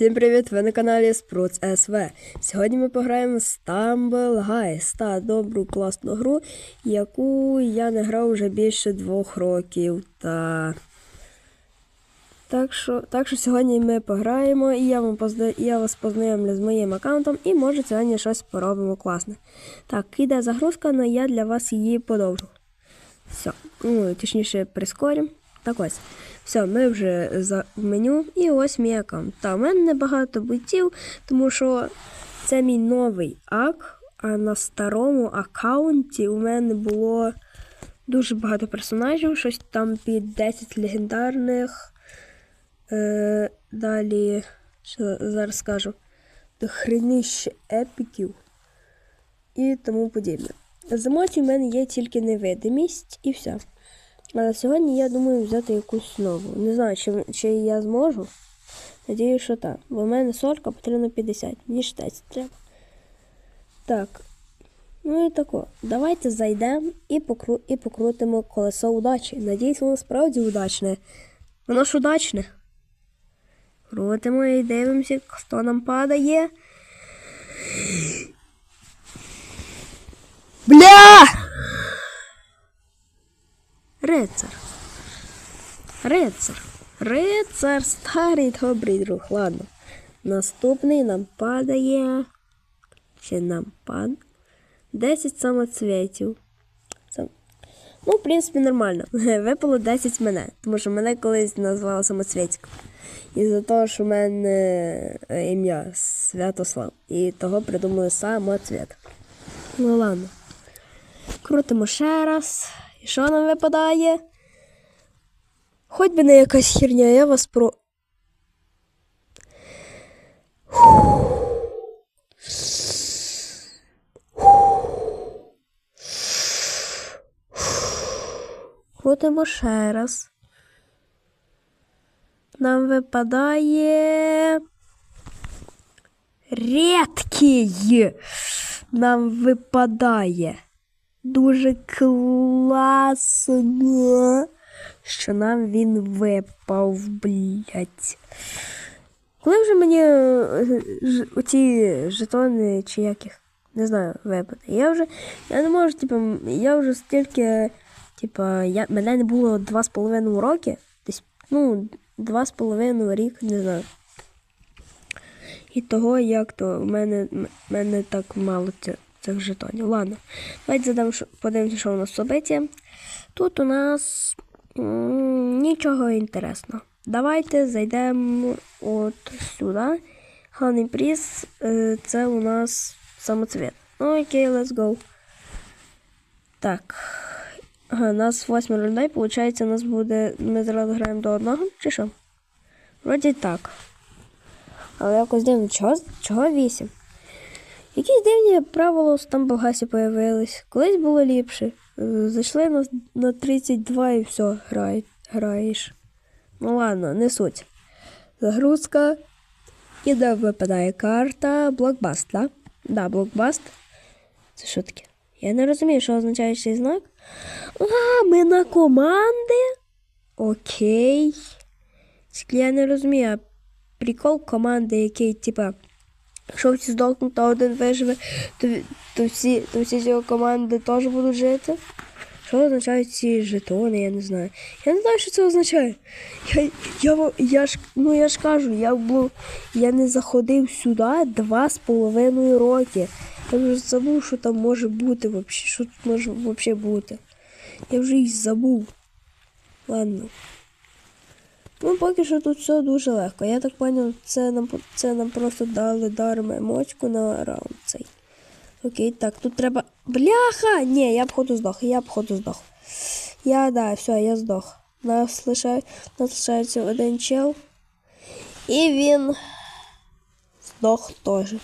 Всім привіт! Ви на каналі Спруц СВ. Сьогодні ми пограємо в Stumble Guys та добру класну гру, яку я не грав вже більше двох років. Та... Так що, так що сьогодні ми пограємо, і я, вам позна... я вас познайомлю з моїм аккаунтом, і може сьогодні щось поробимо класне. Так, іде загрузка, але я для вас її подовжу. Все, ну, точніше, прискорім. Так ось. Все, ми вже за в меню, і ось мій аккаунт. Та в мене небагато бойтів, тому що це мій новий ак, а на старому аккаунті у мене було дуже багато персонажів, щось там під 10 легендарних. Е, далі, що зараз скажу, хренище епіків і тому подібне. З емоцій в мене є тільки невидимість і все. Але сьогодні я думаю взяти якусь нову. Не знаю, чи, чи я зможу. Надіюсь, що так. Бо в мене сорка потрібно 50. Мені ж 10 треба. Так. Ну і тако. Давайте зайдемо і, покру... і покрутимо колесо удачі. Надіюсь, воно справді удачне. Воно ж удачне. Крутимо і дивимося, хто нам падає. Бля! Рицар. Рицар. Рицар, старий добрий друг. Ладно. Наступний нам падає. Чи нам пад? 10 самоцвітів. Сам... Ну, в принципі, нормально. Випало 10 мене. Тому що мене колись назвали самоцвітик. І за того, що в мене е, ім'я Святослав. І того придумали самоцвіт. Ну ладно. Крутимо ще раз. І що нам випадає? Хоч би не якась херня, я вас про. Крутимо ще раз. Нам випадає. Рідкий нам випадає. Дуже класно, що нам він випав, блять. Коли вже мені е, оці жетони чи яких, не знаю, випаде. Я вже. Я не можу, типу, я вже стільки, типу, я, мене не було два з половиною роки. Десь, ну, два з половиною рік, не знаю. І того, як то в мене, м- мене так мало цих, цих жетонів. Ладно, давайте задам, подивимося, що у нас собиття. Тут у нас нічого інтересного. Давайте зайдемо от сюди. Главний приз е, це у нас самоцвіт. Ну, окей, let's go. Так. Ага, нас 8 людей, виходить, нас буде. Ми зразу граємо до одного, чи що? Вроді так. Але якось дивно, чого, чого 8? Якісь дивні правила у Стамбулгасі появились. Колись було ліпше. Е, Зайшли на, на 32 і все, грай, граєш. Ну ладно, не суть. Загрузка. І де випадає карта Блокбаст, да? Да, блокбаст. Це що таке? Я не розумію, що означає цей знак. А, ми на команди? Окей. Тільки я не розумію, а прикол команди, який, типа, якщо всі здохнуть, а один виживе, то, то, всі, то всі з його команди теж будуть жити. Що означають ці жетони, я не знаю. Я не знаю, що це означає. Я, я, я, ж, ну, я ж кажу, я, був, я не заходив сюди два з половиною роки. Я вже забув, що там може бути взагалі. Що тут може взагалі бути. Я вже їх забув. Ладно. Ну, поки що тут все дуже легко. Я так зрозумів, це нам, це нам просто дали даром емочку на раунд цей. Окей, так, тут треба. Бляха! Ні, я походу здох, я походу здох. Я, да, все, я здох. Нас нас лишається один чел. І він здох теж.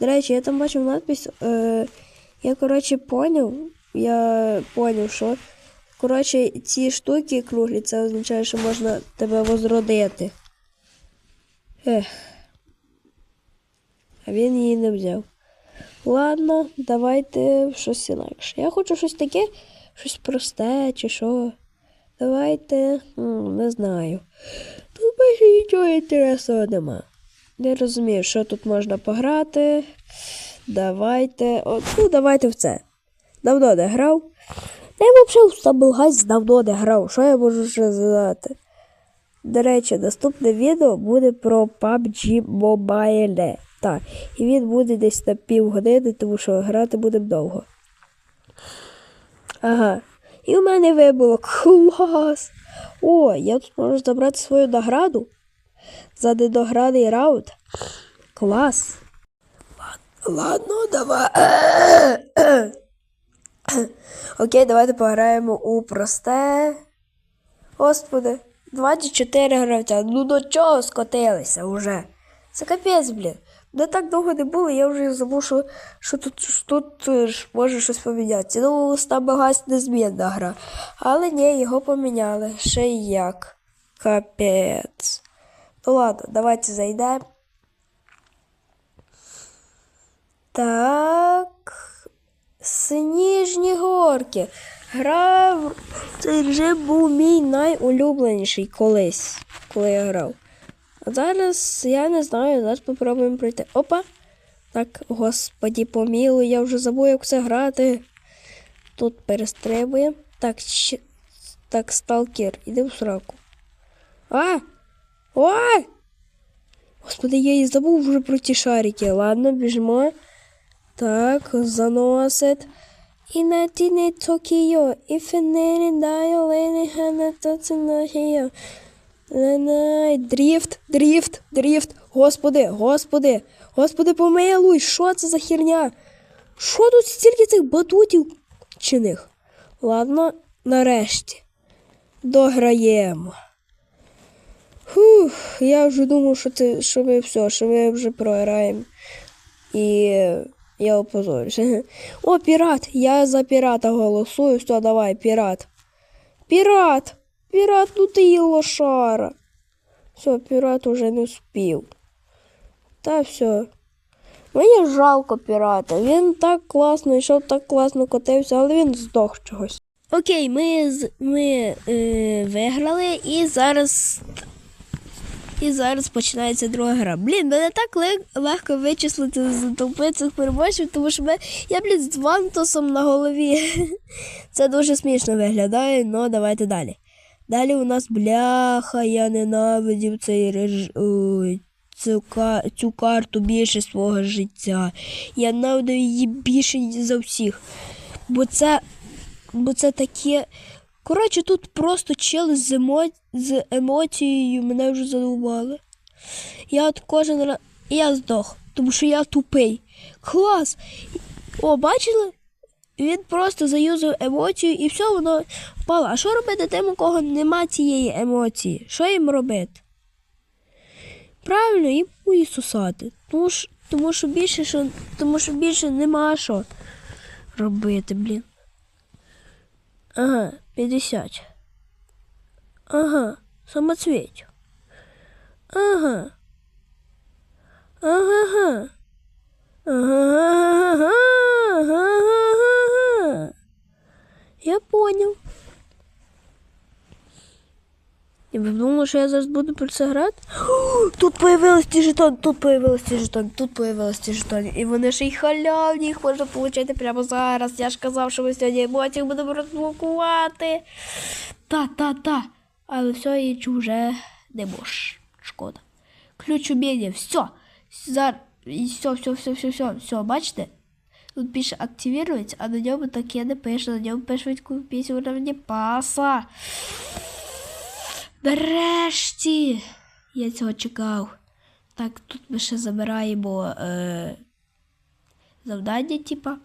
До речі, я там бачив надпись. Е, я, коротше, поняв. Я поняв, що. Коротше, ці штуки круглі, це означає, що можна тебе возродити. Ех. А він її не взяв. Ладно, давайте щось інакше. Я хочу щось таке, щось просте чи що. Давайте. м, не знаю. Тут більше нічого інтересного нема. Не розумію, що тут можна пограти. Давайте. О, ну, давайте в це. Давно не грав. Я взагалі в Стаблгайз давно не грав. Що я можу ще задати? До речі, наступне відео буде про PUBG Mobile. Так, і він буде десь на півгодини, тому що грати буде довго. Ага. І у мене вибуло клас. О, я тут можу забрати свою награду за недограний раунд. Клас. Ладно давай. Окей, давайте пограємо у просте. Господи, 24 гравця. Ну до чого скотилися вже? Це капець, блін. Не так довго не було, я вже забув, що, що тут, тут е, може щось помінятися. Ну, там гась незмінна гра. Але ні, його поміняли. Ще й як. Капець. Ну ладно, давайте зайдемо. Так. Сніжні горки. Грав. Цей режим був мій найулюбленіший колись, коли я грав. А зараз я не знаю, зараз попробуємо пройти. Опа! Так, господі помілуй, я вже забув, як це грати. Тут перестрибуємо. Так, щ... так, сталкер, іди в сраку. А! Ой! Господи, я і забув вже про ті шарики. Ладно, біжимо. Так, заносить. І на тіні Токіо, і фенері даю лені хана тоцинахіо. Ленай, дріфт, дріфт, дріфт. Господи, господи, господи, помилуй, що це за херня? Що тут стільки цих батутів чиних? Ладно, нарешті. Дограємо. Фух, я вже думав, що це, що ми все, що ми вже програємо. І я опозорюся. О, пірат! Я за пірата голосую. Все, давай, пірат. Пірат! Пірат, ну ти і лошара. Все, пірат уже не спів. Та все. Мені жалко пірата. Він так класно йшов, так класно котився, але він здох чогось. Окей, ми, ми е, виграли і зараз. І зараз починається друга гра. Блін, мене так лег- легко вичислити з толпи цих переможців, тому що ми, я, блін, з вантусом на голові. Це дуже смішно виглядає, але давайте далі. Далі у нас бляха, я ненавидів цей реж... Ой, цю, ка... цю карту більше свого життя. Я ненавидив її більше за всіх. Бо це, бо це таке. Коротше, тут просто чели з, емо... з емоцією мене вже задовбали. Я от кожен раз. Я здох, тому що я тупий. Клас! О, бачили? Він просто заюзав емоцію і все, воно впало. А що робити тим, у кого нема цієї емоції? Що їм робити? Правильно, їм хуї сусати. Тому що, тому що більше що, тому що більше нема що робити, блін. Ага, 50. Ага, самоцвіть. Ага. Ага. Ага. Ага. Я понял. Я би думала, що я зараз буду про це грати. Тут появились ті жетони, тут появились ті жетони, тут появились ті жетони. І вони ще й халявні, їх можна отримати прямо зараз. Я ж казав, що ми сьогодні емоції будемо розблокувати. Та, та, та. Але все і вже не можеш. Шкода. Ключ уміння, все. Зараз. І все, все, все, все, все, все, бачите? Тут пише активировать, а на ньому таке не пише, на ньому пише відкупіть уровні паса. Нарешті! Я цього чекав. Так, тут ми ще забираємо е, завдання, типа.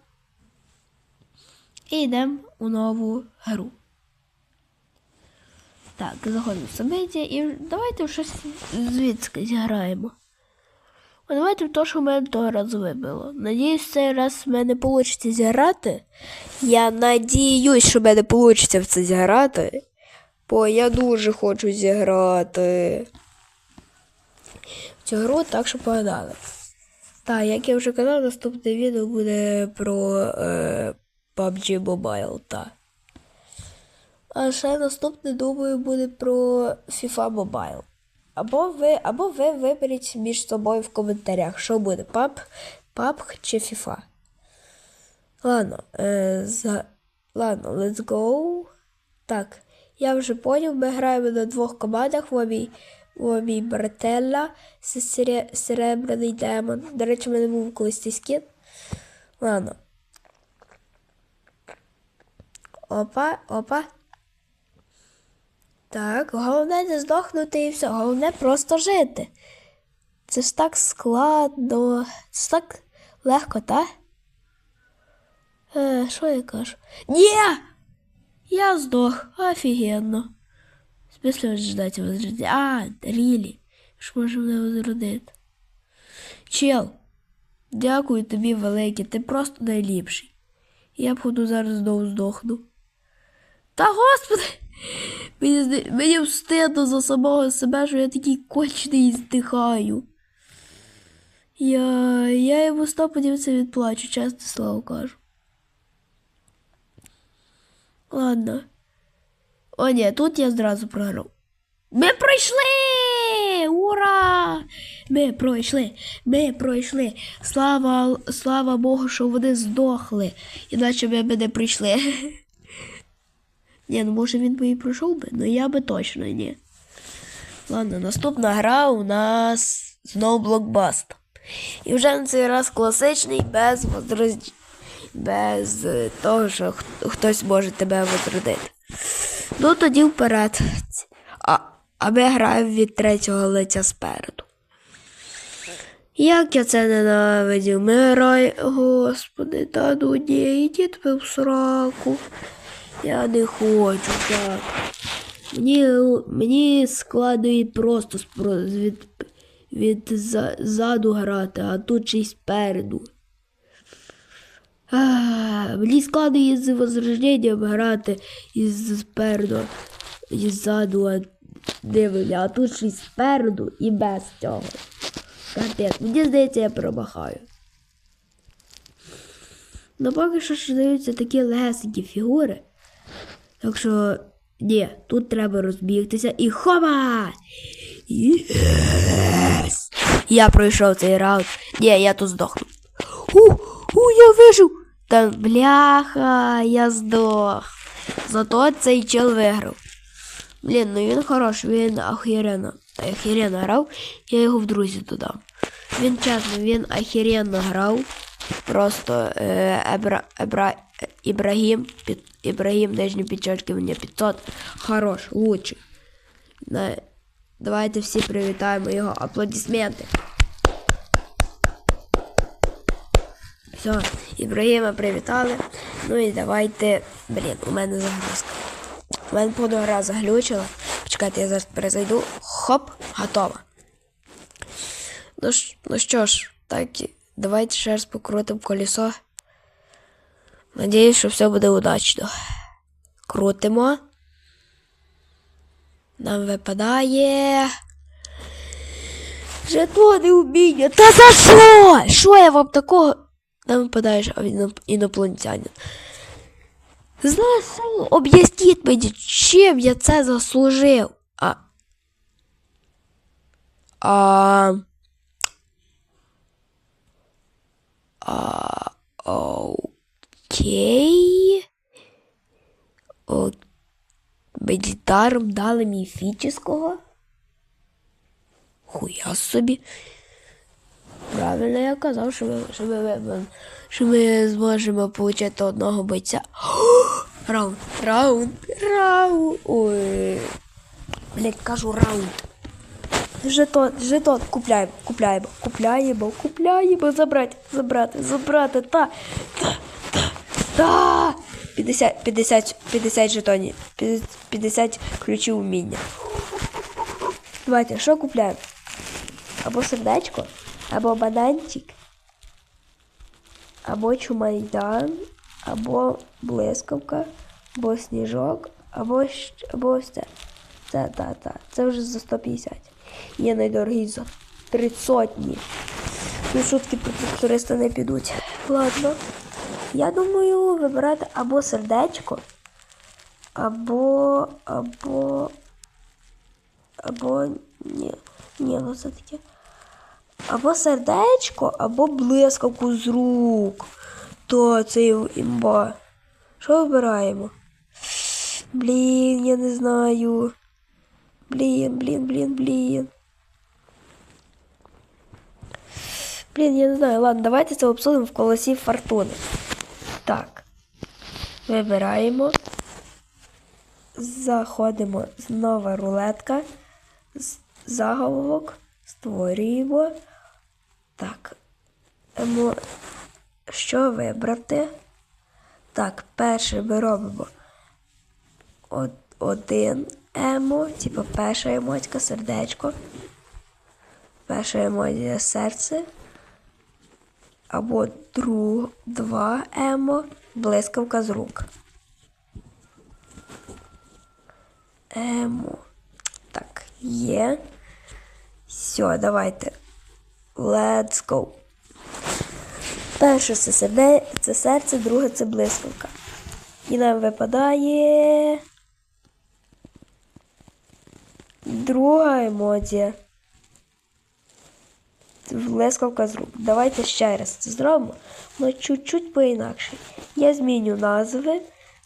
І йдемо у нову гру. Так, заходимо в собиття і давайте щось звідси зіграємо. А давайте в те, що в мене того разу вибило. Надіюсь, цей раз в мене вийде зіграти. Я надіюсь, що в мене вийде в це зіграти. Бо я дуже хочу зіграти цю гру, так що погнали. Так, як я вже казав, наступне відео буде про е, PUBG Mobile, так. А ще наступне, думаю, буде про FIFA Mobile. або ви, або ви виберіть між собою в коментарях, що буде пап, пап чи FIFA. Ладно, е, за... Ладно, let's go. Так, я вже поняв, ми граємо на двох командах. В обій, в обій Брателла, це серебряний демон. До речі, в мене був колись цей скін. Ладно. Опа, опа. Так, головне не здохнути і все. Головне просто жити. Це ж так складно. Це ж так легко, так? Е, що я кажу? Ні! Я здох. Офігенно. В смысле ждати возродити? А, Рілі. Ж може мене возродити. Чел, дякую тобі велике, ти просто найліпший. Я походу зараз знову здохну. Та господи! Мені, мені встидно за самого себе, що я такий кончений здихаю. Я, я йому сто подивиться відплачу, чесне слово кажу. Ладно. О, ні, тут я зразу програв. Ми пройшли! Ура! Ми пройшли! Ми пройшли! Слава, слава Богу, що вони здохли. Іначе ми б не прийшли. Ні, ну може він би і пройшов би, але я би точно ні. Ладно, наступна гра у нас знову блокбаст. І вже на цей раз класичний, без возроз... без е, того, що хтось може тебе возродити. Ну тоді вперед. А, а ми граємо від третього лиця спереду. Як я це ненавидів, ми граємо, господи, та ну ні, ідіть в сраку. Я не хочу так. Мені, мені складно просто від, від за- ззаду грати, а тут й спереду. Мені складно із возрожденням грати із спереду, і ззаду, дивлення, а тут й спереду і без цього. Капець, мені здається, я промахаю. Ну поки що ж даються такі легесенькі фігури. Так що, ні, тут треба розбігтися і хоба! Єс! Я пройшов цей раунд. Ні, я тут здохну. У, у, я вижив! Та бляха, я здох. Зато цей чел виграв. Блін, ну він хороший, він охеренно, охеренно грав, я його в друзі додам. Він чесно, він охеренно грав. Просто е, Ебра, Ебра, Ібрагім, під, Ібрагім, нижні підчеркування 500. Хорош, лучший. Давайте всі привітаємо його. Аплодисменти. Все, Ібрагіма привітали. Ну і давайте. Блін, у мене загрузка. У мене походу гра заглючила. Почекайте, я зараз перезайду. Хоп, готово. Ну, ж- ну що ж, так, давайте ще раз покрутимо колесо. Надіюсь, що все буде удачно. Крутимо. Нам випадає. Жетони уміння. Та за що? Що я вам такого? Нам випадає що іноп- інопланетянин. Що? об'ясніть мені, чим я це заслужив. А. А. А. Окей. О, мені дали міфічного. Хуя собі. Правильно я казав, що ми, що ми, що ми зможемо отримати одного бойця. Раунд, раунд, раунд. Ой. Блять, кажу раунд. Жетон, жетон, купляємо, купляємо, купляємо, купляємо, забрати, забрати, забрати, та, та, та, та. 50, 50, 50 жетонів, 50 50 ключів уміння. Давайте, що купляємо? Або сердечко, або бананчик, або чумайдан, або блискавка, або сніжок, або, або ось це. Це, та, та. Це вже за 150. Є найдорогий за 30. Ну, шутки про не підуть. Ладно. Я думаю вибирати або сердечко, або. або. Або. Ні, ні, ну це таке. Або сердечко, або блискавку з рук. То це імба. Що вибираємо? Блін, я не знаю. Блін, блін, блін, блін. Блін, я не знаю. Ладно, давайте це обсудимо в колесі фортуни. Так. Вибираємо. Заходимо нова рулетка. Заголовок. Створюємо. Так. Що вибрати? Так, перше ми робимо один емо, типу перша емоція сердечко. Перша емоція серце. Або друг, два емо, блискавка з рук. Емо. Так, є. Все, давайте. Let's go. Перше це серде, це серце, друге це блискавка. І нам випадає. Друга емоція. Блискавка з рук. Давайте ще раз це зробимо, але чуть-чуть по-інакше. Я зміню назви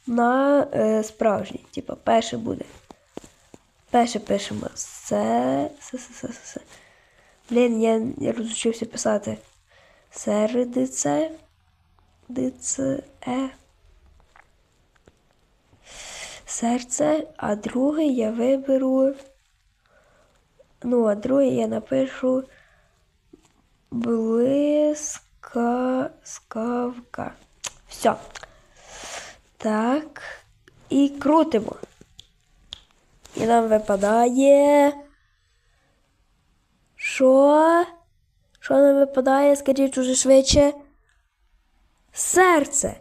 на е, справжні. Типа, перше буде. Перше пишемо се. се, се, се, се, се. Блін, я, я розучився писати. Середице. Дице. Е. Серце, а другий я виберу. Ну, а другий я напишу блиска... скавка. Все. Так. І крутимо. І нам випадає. Що? Що нам випадає? Скажіть уже швидше. Серце.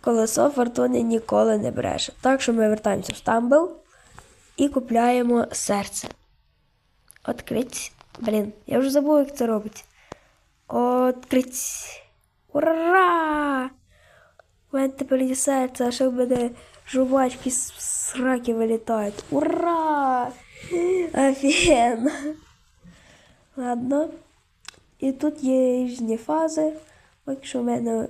Колесо фортуни ніколи не бреше. Так що ми вертаємося в стамбл і купляємо серце. Открить. Блін, я вже забув, як це робить. Открить. Ура! У мене тепер є серце, а в мене жувачки з сраки вилітають. Ура! Офігенно! Ладно. І тут є різні фази. Якщо в мене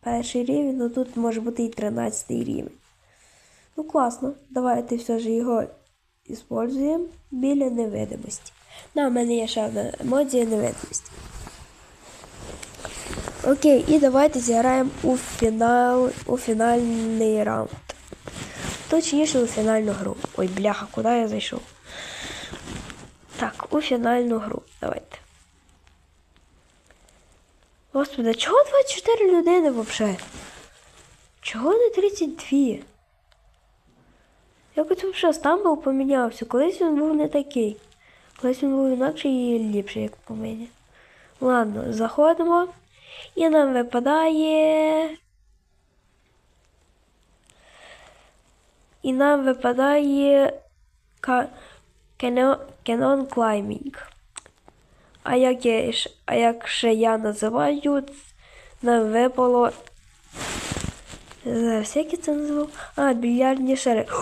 перший рівень, то тут може бути і 13 рівень. Ну класно. Давайте все ж його іспользуємо біля невидимості. На, в мене є ще одна емоція невидимості. Окей, і давайте зіграємо у фінал, у фінальний раунд. Точніше у фінальну гру. Ой, бляха, куди я зайшов? Так, у фінальну гру. Давайте. Господи, чого 24 людини взагалі? Чого не 32? Якось взагалі стамбул помінявся. Колись він був не такий. Колись він був інакший і ліпший, як по мені. Ладно, заходимо. І нам випадає. І нам випадає. Canon, Climbing. А як, я, а як ще я називаю, нам випало. Як я це назвав? А, більярдні шари.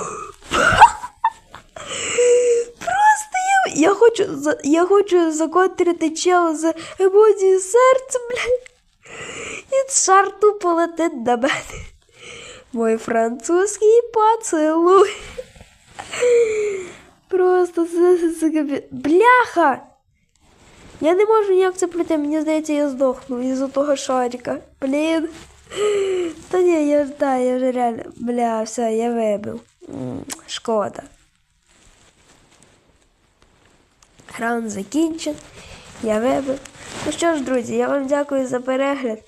Просто я, я хочу я хочу законтрити чел з емоції серця, блядь. І шар тупо летить до мене. Мой французький поцілуй. Капі- Бляха! Я не можу ніяк це пройти, мені здається, я здохну із-за того шарика. Блін. Та ні, я да, я вже реально. Бля, все, я вибив. Шкода. Раунд закінчен. Я вибив. Ну що ж, друзі, я вам дякую за перегляд.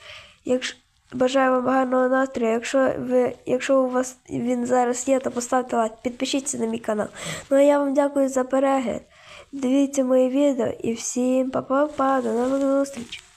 Якщо бажаю вам гарного настрою. Якщо ви, якщо у вас він зараз є, то поставте лайк, підпишіться на мій канал. Ну а я вам дякую за перегляд. Дивіться мої відео і всім па-па-па, до нових зустрічей.